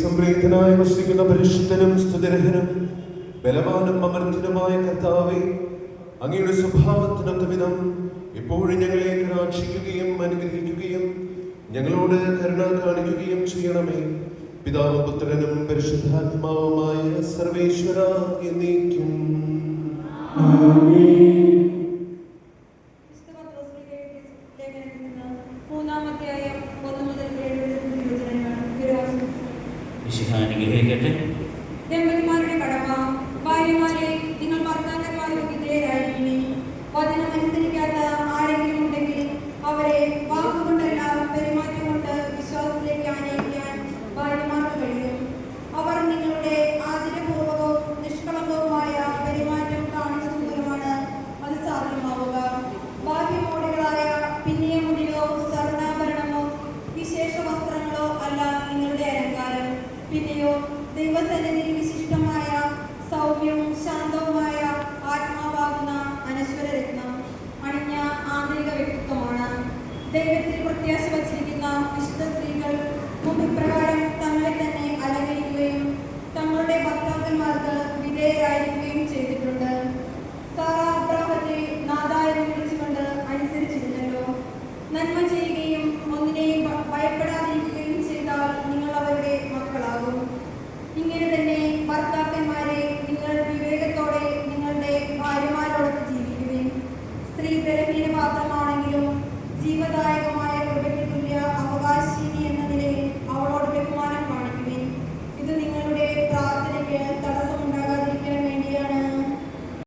സംപ്രീതനായി വസിക്കുന്ന പരിശുദ്ധനും സ്തുതിരഹനും ബലവാനും അമർത്തിനുമായ കർത്താവെ അങ്ങയുടെ സ്വഭാവത്തിനൊത്ത വിധം എപ്പോഴും ഞങ്ങളെ കടാക്ഷിക്കുകയും അനുഗ്രഹിക്കുകയും ഞങ്ങളോട് കരുണ കാണിക്കുകയും ചെയ്യണമേ. പിതാവ് പുത്രനും പരിശുദ്ധാത്മാവുമായ സർവേശ്വര എന്നേക്കും. വിശുദ്ധ അനുഗ്രഹിക്കട്ടെ. ദമ്പതിമാരുടെ കടമ ഭാര്യമാരെ പിന്നെയോ ദൈവസന്നിധിയിൽ വിശിഷ്ടമായ സൗമ്യവും ശാന്തവുമായ ആത്മാവാകുന്ന അനശ്വര രത്നം അണിഞ്ഞ ആന്തരിക വ്യക്തിത്വമാണ്. ദൈവത്തിൽ പ്രത്യാശ വച്ചിരിക്കുന്ന വിശുദ്ധ സ്ത്രീകൾ മുമ്പിപ്രകാരം തങ്ങളെ തന്നെ അലങ്കരിക്കുകയും തങ്ങളുടെ ഭർത്താക്കന്മാർക്ക് വിധേയരായിരിക്കുകയും